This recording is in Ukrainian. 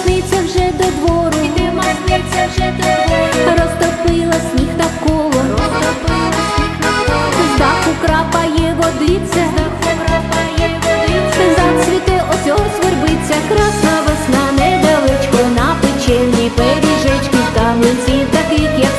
Сниться вже до двору, і іди масниця вже до двору, розтопила сніг навколо, розтопила сніг навколо, крапає водиця, з даху крапає водиця, зацвіте ось ось вербиця, красна весна, недалечко на печені пиріжечки, там линці таких, як